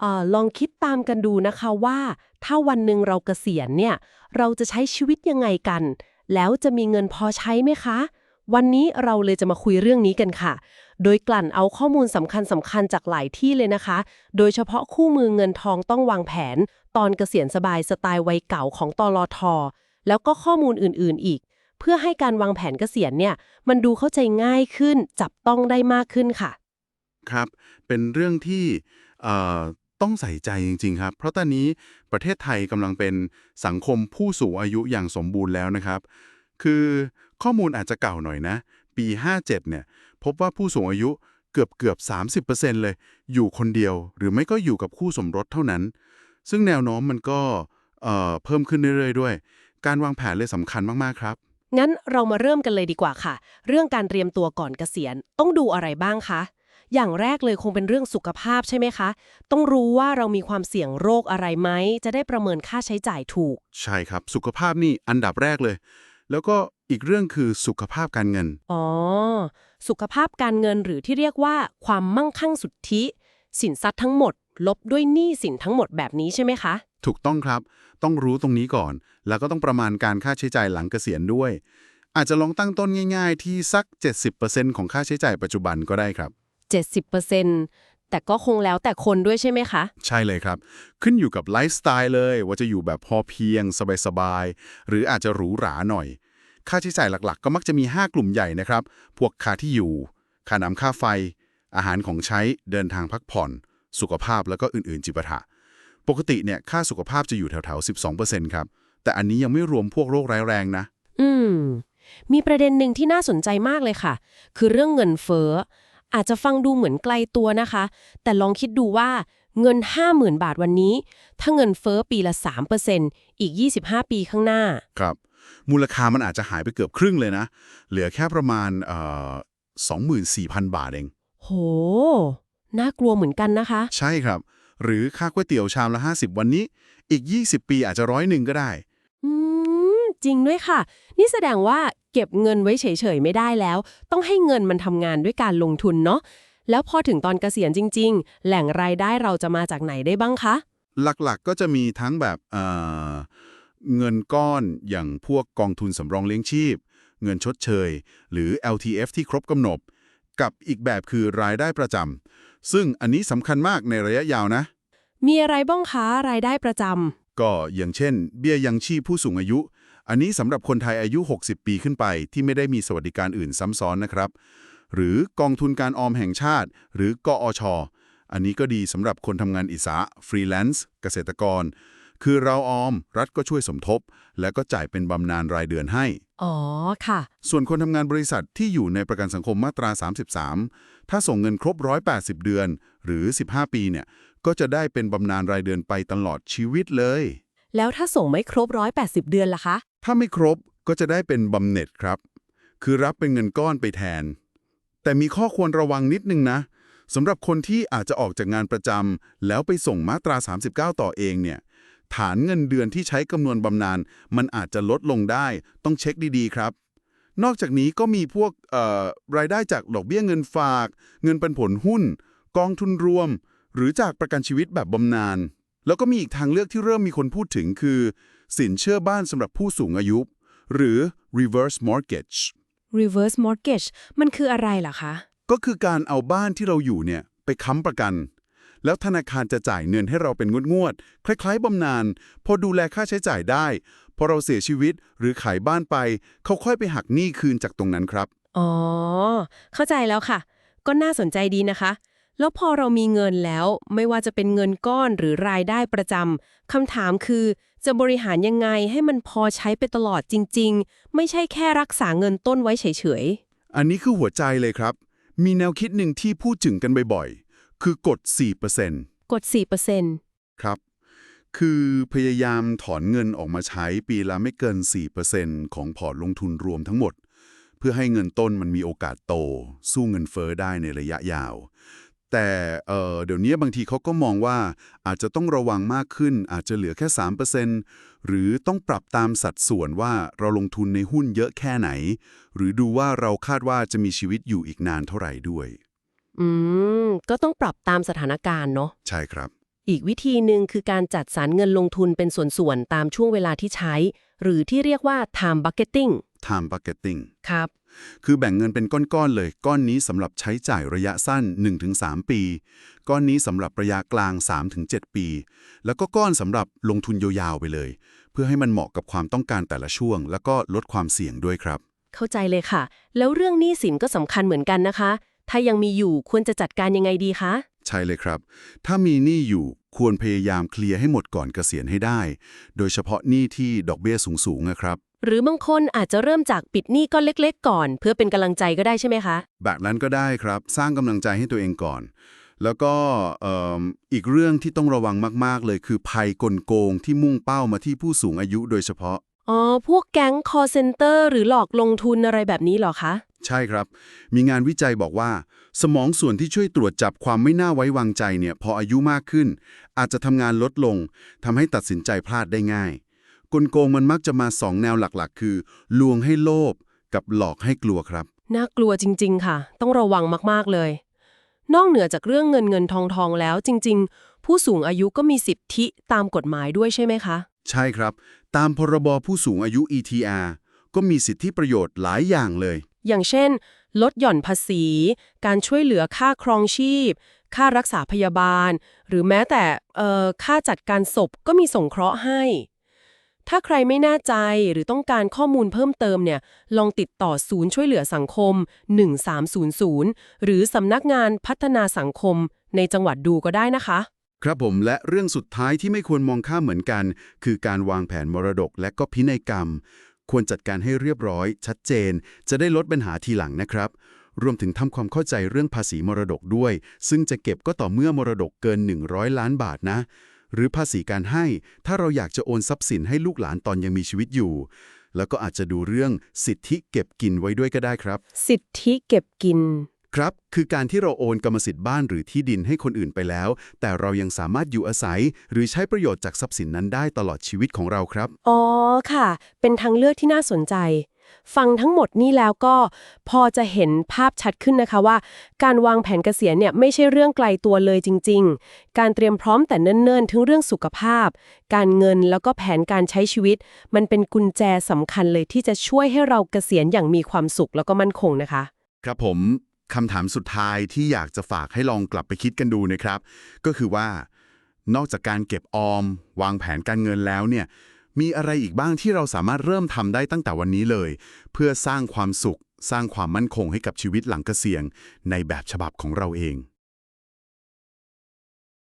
เอ่อลองคิดตามกันดูนะคะว่า ถ้าวันหนึ่งเราเกษียณเนี่ย เราจะใช้ชีวิตยังไงกัน แล้วจะมีเงินพอใช้ไหมคะ วันนี้เราเลยจะมาคุยเรื่องนี้กันค่ะ โดยกลั่นเอาข้อมูลสำคัญสำคัญจากหลายที่เลยนะคะ โดยเฉพาะคู่มือเงินทองต้องวางแผน ตอนเกษียณสบายสไตล์วัยเก่าของตลทแล้วก็ข้อมูลอื่น ๆ อีก เพื่อให้การวางแผนเกษียณเนี่ย มันดูเข้าใจง่ายขึ้น จับต้องได้มากขึ้นค่ะ ครับ เป็นเรื่องที่เอ่อ ต้องใส่ใจจริง ๆ ครับ เพราะตอนนี้ประเทศไทยกำลังเป็นสังคมผู้สูงอายุอย่างสมบูรณ์แล้วนะครับ คือข้อมูลอาจจะเก่าหน่อยนะ ปี 57 เนี่ย พบว่าผู้สูงอายุเกือบเกือบ 30%เลย อยู่คนเดียวหรือไม่ก็อยู่กับคู่สมรสเท่านั้น ซึ่งแนวโน้มมันก็เเพิ่มขึ้นเรื่อยๆด้วย การวางแผนเลยสำคัญมากๆครับ งั้นเรามาเริ่มกันเลยดีกว่าค่ะ เรื่องการเตรียมตัวก่อนเกษียณต้องดูอะไรบ้างคะ อย่างแรกเลยคงเป็นเรื่องสุขภาพใช่ไหมคะ ต้องรู้ว่าเรามีความเสี่ยงโรคอะไรไหม จะได้ประเมินค่าใช้จ่ายถูก ใช่ครับ สุขภาพนี่อันดับแรกเลย แล้วก็อีกเรื่องคือสุขภาพการเงิน อ๋อ สุขภาพการเงินหรือที่เรียกว่า ความมั่งคั่งสุทธิ สินทรัพย์ทั้งหมด ลบด้วยหนี้สินทั้งหมดแบบนี้ใช่ไหมคะ ถูกต้องครับ ต้องรู้ตรงนี้ก่อน แล้วก็ต้องประมาณการค่าใช้จ่ายหลังเกษียณด้วย อาจจะลองตั้งต้นง่าย ๆ ที่สัก 70%ของค่าใช้จ่ายปัจจุบันก็ได้ครับ 70%แต่ก็คงแล้วแต่คนด้วยใช่ไหมคะ ใช่เลยครับ ขึ้นอยู่กับไลฟ์สไตล์เลย ว่าจะอยู่แบบพอเพียง สบายๆ หรืออาจจะหรูหราหน่อย ค่าใช้จ่ายหลักๆ ก็มักจะมี 5 กลุ่มใหญ่นะครับ พวกค่าที่อยู่ ค่าน้ำค่าไฟ อาหารของใช้เดินทางพักผ่อน สุขภาพแล้วก็อื่นๆ จิปาถะปกติเนี่ยค่าสุขภาพจะอยู่แถวๆ 12%ครับ แต่อันนี้ยังไม่รวมพวกโรคร้ายแรงนะ อืม มีประเด็นหนึ่งที่น่าสนใจมากเลยค่ะ คือเรื่องเงินเฟ้อ อาจจะฟังดูเหมือนไกลตัวนะคะ แต่ลองคิดดูว่าเงิน 50,000 บาทวันนี้ ถ้าเงินเฟ้อปีละ 3%อีก 25 ปีข้างหน้า ครับ มูลค่ามันอาจจะหายไปเกือบครึ่งเลยนะ เหลือแค่ประมาณเอ่อ24,000 บาทเอง โห น่ากลัวเหมือนกันนะคะ ใช่ครับ หรือค่าก๋วยเตี๋ยวชามละ 50 วันนี้ อีก 20 ปีอาจจะร้อยหนึ่งก็ได้อืม จริงด้วยค่ะ นี่แสดงว่าเก็บเงินไว้เฉยๆไม่ได้แล้ว ต้องให้เงินมันทำงานด้วยการลงทุนเนาะแล้วพอถึงตอนเกษียณจริง ๆ แหล่งรายได้เราจะมาจากไหนได้บ้างคะ หลักๆก็จะมีทั้งแบบเอ่อเงินก้อนอย่างพวกกองทุนสำรองเลี้ยงชีพ เงินชดเชย หรือ LTF ที่ครบกำหนด กับอีกแบบคือรายได้ประจำซึ่งอันนี้สำคัญมากในระยะยาวนะ มีอะไรบ้างคะรายได้ประจำก็อย่างเช่น เบี้ยยังชีพผู้สูงอายุ อันนี้สำหรับคนไทยอายุ 60 ปีขึ้นไป ที่ไม่ได้มีสวัสดิการอื่นซ้ำซ้อนนะครับ หรือกองทุนการออมแห่งชาติ หรือกอชอันนี้ก็ดีสำหรับคนทำงานอิสระฟรีแลนซ์เกษตรกร คือเราออม รัฐก็ช่วยสมทบ และก็จ่ายเป็นบำนาญรายเดือนให้ อ๋อ ค่ะ ส่วนคนทำงานบริษัทที่อยู่ในประกันสังคมมาตรา 33 ถ้าส่งเงินครบ 180 เดือน หรือ 15 ปีเนี่ย ก็จะได้เป็นบำนาญรายเดือนไปตลอดชีวิตเลย แล้วถ้าส่งไม่ครบ 180 เดือนล่ะคะ ถ้าไม่ครบก็จะได้เป็นบำเหน็จครับ คือรับเป็นเงินก้อนไปแทน แต่มีข้อควรระวังนิดนึงนะสำหรับคนที่อาจจะออกจากงานประจำแล้วไปส่งมาตรา 39 ต่อเองเนี่ย ฐานเงินเดือนที่ใช้คำนวณบำนาญมันอาจจะลดลงได้ ต้องเช็คดีๆครับ นอกจากนี้ก็มีพวกเอ่อรายได้จากดอกเบี้ยเงินฝาก เงินปันผลหุ้น กองทุนรวม หรือจากประกันชีวิตแบบบำนาญ แล้วก็มีอีกทางเลือกที่เริ่มมีคนพูดถึงคือ สินเชื่อบ้านสำหรับผู้สูงอายุ หรือ reverse mortgage reverse mortgage มันคืออะไรล่ะคะ ก็คือการเอาบ้านที่เราอยู่เนี่ยไปค้ำประกัน แล้วธนาคารจะจ่ายเงินให้เราเป็นงวดๆ คล้ายๆบำนาญ พอดูแลค่าใช้จ่ายได้ พอเราเสียชีวิตหรือขายบ้านไป เขาค่อยไปหักหนี้คืนจากตรงนั้นครับ อ๋อ เข้าใจแล้วค่ะ ก็น่าสนใจดีนะคะ แล้วพอเรามีเงินแล้วไม่ว่าจะเป็นเงินก้อนหรือรายได้ประจำคำถามคือ จะบริหารยังไงให้มันพอใช้ไปตลอดจริง ๆ ไม่ใช่แค่รักษาเงินต้นไว้เฉยอันนี้คือหัวใจเลยครับ มีแนวคิดหนึ่งที่พูดถึงกันบ่อยๆ คือกฎ4%ๆกด 4%ครับ คือพยายามถอนเงินออกมาใช้ปีละไม่เกิน 4%ของพอร์ตลงทุนรวมทั้งหมด เพื่อให้เงินต้นมันมีโอกาสโต สู้เงินเฟ้อได้ในระยะยาว แต่เอ่อเดี๋ยวนี้บางทีเขาก็มองว่าอาจจะต้องระวังมากขึ้น อาจจะเหลือแค่ 3%หรือต้องปรับตามสัดส่วนว่าเราลงทุนในหุ้นเยอะแค่ไหน หรือดูว่าเราคาดว่าจะมีชีวิตอยู่อีกนานเท่าไหร่ด้วย อืม ก็ต้องปรับตามสถานการณ์เนาะใช่ครับ อีกวิธีหนึ่งคือการจัดสรรเงินลงทุนเป็นส่วนๆตามช่วงเวลาที่ใช้ หรือที่เรียกว่า time bucketing time bucketing ครับ คือแบ่งเงินเป็นก้อนๆเลย ก้อนนี้สำหรับใช้จ่ายระยะสั้น 1-3 ปี ก้อนนี้สำหรับระยะกลาง 3-7 ปี แล้วก็ก้อนสำหรับลงทุนยาวๆไปเลย เพื่อให้มันเหมาะกับความต้องการแต่ละช่วง แล้วก็ลดความเสี่ยงด้วยครับ เข้าใจเลยค่ะ แล้วเรื่องหนี้สินก็สำคัญเหมือนกันนะคะ ถ้ายังมีอยู่ควรจะจัดการยังไงดีคะใช่เลยครับ ถ้ามีหนี้อยู่ควรพยายามเคลียร์ให้หมดก่อนเกษียณให้ได้ โดยเฉพาะหนี้ที่ดอกเบี้ยสูงๆนะครับ หรือบางคนอาจจะเริ่มจากปิดหนี้ก้อนเล็ก ๆ ก่อน เพื่อเป็นกำลังใจก็ได้ใช่ไหมคะ แบบนั้นก็ได้ครับ สร้างกำลังใจให้ตัวเองก่อน แล้วก็เอิ่มอีกเรื่องที่ต้องระวังมากๆ เลยคือภัยกลโกงที่มุ่งเป้ามาที่ผู้สูงอายุโดยเฉพาะ อ๋อ พวกแก๊ง call center หรือหลอกลงทุนอะไรแบบนี้เหรอคะ ใช่ครับ มีงานวิจัยบอกว่า สมองส่วนที่ช่วยตรวจจับความไม่น่าไว้วางใจเนี่ยพออายุมากขึ้น อาจจะทำงานลดลงทำให้ตัดสินใจพลาดได้ง่ายก ลโกงมันมักจะมาสองแนวหลักๆ คือ ลวงให้โลภกับหลอกให้กลัวครับ น่ากลัวจริง ๆ ค่ะ ต้องระวังมากๆเลย นอกเหนือจากเรื่องเงินเงินทองทองแล้วจริง ๆ ผู้สูงอายุก็มีสิทธิตามกฎหมายด้วยใช่ไหมคะ ใช่ครับ ตามพรบผู้สูงอายุ ETR ก็มีสิทธิประโยชน์หลายอย่างเลย อย่างเช่น ลดหย่อนภาษี การช่วยเหลือค่าครองชีพ ค่ารักษาพยาบาล หรือแม้แต่เอ่อค่าจัดการศพก็มีส่งเคราะห์ให้ ถ้าใครไม่แน่ใจหรือต้องการข้อมูลเพิ่มเติมเนี่ย ลองติดต่อศูนย์ช่วยเหลือสังคม 1300 หรือสำนักงานพัฒนาสังคมในจังหวัดดูก็ได้นะคะ ครับผมและเรื่องสุดท้ายที่ไม่ควรมองข้ามเหมือนกัน คือการวางแผนมรดกและก็พินัยกรรม ควรจัดการให้เรียบร้อย ชัดเจน จะได้ลดปัญหาทีหลังนะครับ รวมถึงทำความเข้าใจเรื่องภาษีมรดกด้วย ซึ่งจะเก็บก็ต่อเมื่อมรดกเกิน 100 ล้านบาทนะ หรือภาษีการให้ ถ้าเราอยากจะโอนทรัพย์สินให้ลูกหลานตอนยังมีชีวิตอยู่ แล้วก็อาจจะดูเรื่องสิทธิเก็บกินไว้ด้วยก็ได้ครับ สิทธิเก็บกิน ครับ คือการที่เราโอนกรรมสิทธิ์บ้านหรือที่ดินให้คนอื่นไปแล้ว แต่เรายังสามารถอยู่อาศัย หรือใช้ประโยชน์จากทรัพย์สินนั้นได้ตลอดชีวิตของเราครับ อ๋อค่ะ เป็นทางเลือกที่น่าสนใจ ฟังทั้งหมดนี้แล้วก็พอจะเห็นภาพชัดขึ้นนะคะว่า การวางแผนเกษียณเนี่ยไม่ใช่เรื่องไกลตัวเลยจริง ๆ การเตรียมพร้อมแต่เนิ่นๆถึงเรื่องสุขภาพ การเงินแล้วก็แผนการใช้ชีวิต มันเป็นกุญแจสำคัญเลยที่จะช่วยให้เราเกษียณอย่างมีความสุขแล้วก็มั่นคงนะคะ ครับผมคำถามสุดท้ายที่อยากจะฝากให้ลองกลับไปคิดกันดูนะครับ ก็คือว่า นอกจากการเก็บออม วางแผนการเงินแล้วเนี่ย มีอะไรอีกบ้างที่เราสามารถเริ่มทำได้ตั้งแต่วันนี้เลย เพื่อสร้างความสุข สร้างความมั่นคงให้กับชีวิตหลังเกษียณในแบบฉบับของเราเอง